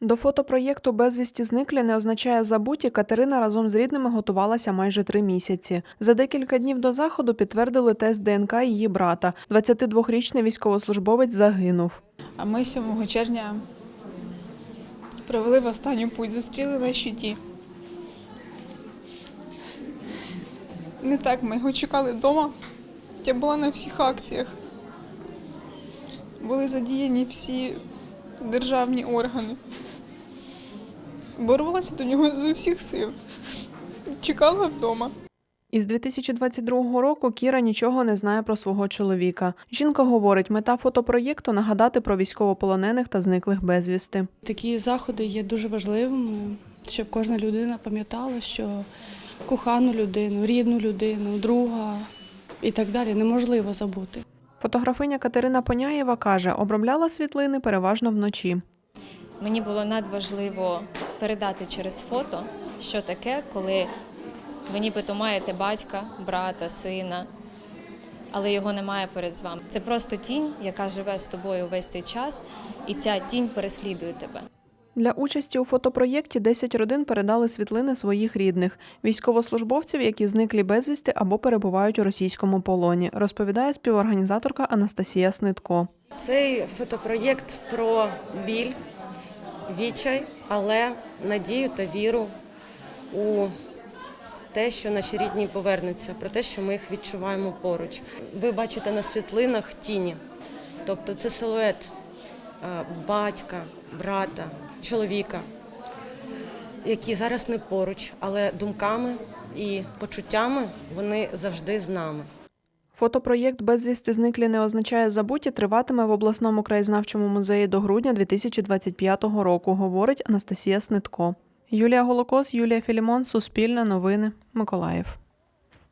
До фотопроєкту Безвісті зниклі не означає забуті. Катерина разом з рідними готувалася майже три місяці. За декілька днів до заходу підтвердили тест ДНК її брата. 22-річний військовослужбовець загинув. А ми 7 червня провели в останню путь, зустріли на щиті. Не так, ми його чекали вдома. Я була на всіх акціях. Були задіяні всі державні органи. Боролася до нього з усіх сил. Чекала вдома. Із 2022 року Кіра нічого не знає про свого чоловіка. Жінка говорить, мета фотопроєкту нагадати про військовополонених та зниклих безвісти. Такі заходи є дуже важливими, щоб кожна людина пам'ятала, що кохану людину, рідну людину, друга і так далі неможливо забути. Фотографиня Катерина Поняєва каже, обробляла світлини переважно вночі. Мені було надважливо передати через фото, що таке, коли ви нібито маєте батька, брата, сина, але його немає перед вами. Це просто тінь, яка живе з тобою весь цей час, і ця тінь переслідує тебе. Для участі у фотопроєкті 10 родин передали світлини своїх рідних, військовослужбовців, які зниклі безвісти або перебувають у російському полоні, розповідає співорганізаторка Анастасія Снитко. Цей фотопроєкт про біль, відчай, але надію та віру у те, що наші рідні повернуться, про те, що ми їх відчуваємо поруч. Ви бачите на світлинах тіні, тобто це силует батька, брата, чоловіка, які зараз не поруч, але думками і почуттями вони завжди з нами. Фотопроєкт Безвісти зниклі не означає забуті триватиме в обласному краєзнавчому музеї до грудня 2025 року, говорить Анастасія Снитко. Юлія Голокос, Юлія Філімон, Суспільне новини, Миколаїв.